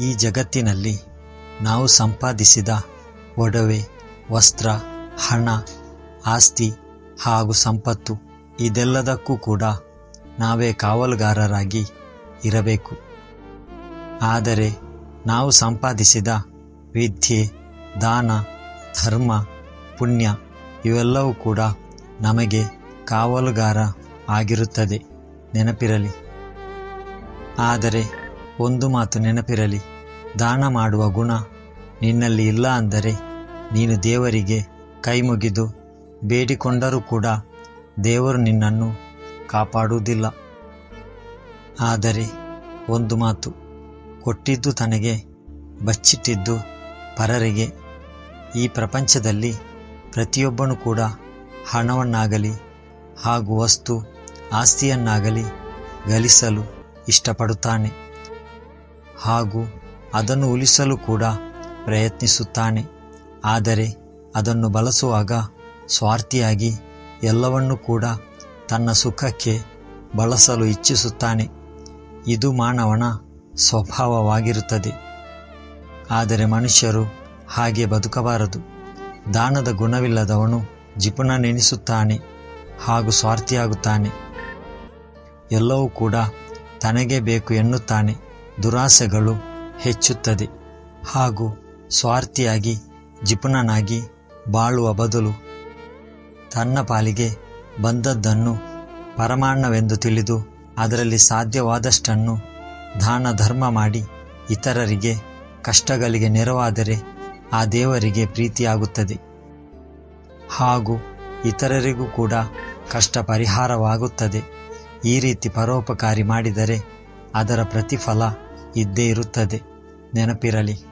ಈ ಜಗತ್ತಿನಲ್ಲಿ ನಾವು ಸಂಪಾದಿಸಿದ ಒಡವೆ, ವಸ್ತ್ರ, ಹಣ, ಆಸ್ತಿ ಹಾಗೂ ಸಂಪತ್ತು ಇದೆಲ್ಲದಕ್ಕೂ ಕೂಡ ನಾವೇ ಕಾವಲುಗಾರರಾಗಿ ಇರಬೇಕು. ಆದರೆ ನಾವು ಸಂಪಾದಿಸಿದ ವಿದ್ಯೆ, ದಾನ, ಧರ್ಮ, ಪುಣ್ಯ ಇವೆಲ್ಲವೂ ಕೂಡ ನಮಗೆ ಕಾವಲುಗಾರ ಆಗಿರುತ್ತದೆ. ನೆನಪಿರಲಿ. ಆದರೆ ಒಂದು ಮಾತು ನೆನಪಿರಲಿ. ದಾನ ಮಾಡುವ ಗುಣ ನಿನ್ನಲ್ಲಿ ಇಲ್ಲ ಅಂದರೆ ನೀನು ದೇವರಿಗೆ ಕೈ ಮುಗಿದು ಬೇಡಿಕೊಂಡರೂ ಕೂಡ ದೇವರು ನಿನ್ನನ್ನು ಕಾಪಾಡುವುದಿಲ್ಲ. ಆದರೆ ಒಂದು ಮಾತು, ಕೊಟ್ಟಿದ್ದು ತನಗೆ ಬಚ್ಚಿಟ್ಟಿದ್ದು ಪರರಿಗೆ. ಈ ಪ್ರಪಂಚದಲ್ಲಿ ಪ್ರತಿಯೊಬ್ಬನು ಕೂಡ ಹಣವನ್ನಾಗಲಿ ಹಾಗೂ ವಸ್ತು, ಆಸ್ತಿಯನ್ನಾಗಲಿ ಗಳಿಸಲು ಇಷ್ಟಪಡುತ್ತಾನೆ. ಹಾಗೂ ಅದನ್ನು ಉಳಿಸಲು ಕೂಡ ಪ್ರಯತ್ನಿಸುತ್ತಾನೆ. ಆದರೆ ಅದನ್ನು ಬಳಸುವಾಗ ಸ್ವಾರ್ಥಿಯಾಗಿ ಎಲ್ಲವನ್ನೂ ಕೂಡ ತನ್ನ ಸುಖಕ್ಕೆ ಬಳಸಲು ಇಚ್ಛಿಸುತ್ತಾನೆ. ಇದು ಮಾನವನ ಸ್ವಭಾವವಾಗಿರುತ್ತದೆ. ಆದರೆ ಮನುಷ್ಯರು ಹಾಗೆ ಬದುಕಬಾರದು. ದಾನದ ಗುಣವಿಲ್ಲದವನು ಜಿಪುಣನೆನಿಸುತ್ತಾನೆ ಹಾಗೂ ಸ್ವಾರ್ಥಿಯಾಗುತ್ತಾನೆ. ಎಲ್ಲವೂ ಕೂಡ ತನಗೆ ಬೇಕು ಎನ್ನುತ್ತಾನೆ. ದುರಾಸೆಗಳು ಹೆಚ್ಚುತ್ತದೆ ಹಾಗೂ ಸ್ವಾರ್ಥಿಯಾಗಿ, ಜಿಪುಣನಾಗಿ ಬಾಳುವ ಬದಲು ತನ್ನ ಪಾಲಿಗೆ ಬಂದದ್ದನ್ನು ಪರಮಾಣ್ಣವೆಂದು ತಿಳಿದು ಅದರಲ್ಲಿ ಸಾಧ್ಯವಾದಷ್ಟನ್ನು ದಾನ ಧರ್ಮ ಮಾಡಿ ಇತರರಿಗೆ ಕಷ್ಟಗಳಿಗೆ ನೆರವಾದರೆ ಆ ದೇವರಿಗೆ ಪ್ರೀತಿಯಾಗುತ್ತದೆ ಹಾಗೂ ಇತರರಿಗೂ ಕೂಡ ಕಷ್ಟ ಪರಿಹಾರವಾಗುತ್ತದೆ ಈ ರೀತಿ ಪರೋಪಕಾರಿ ಮಾಡಿದರೆ ಅದರ ಪ್ರತಿಫಲ ಇದ್ದೇ ಇರುತ್ತದೆ. ನೆನಪಿರಲಿ.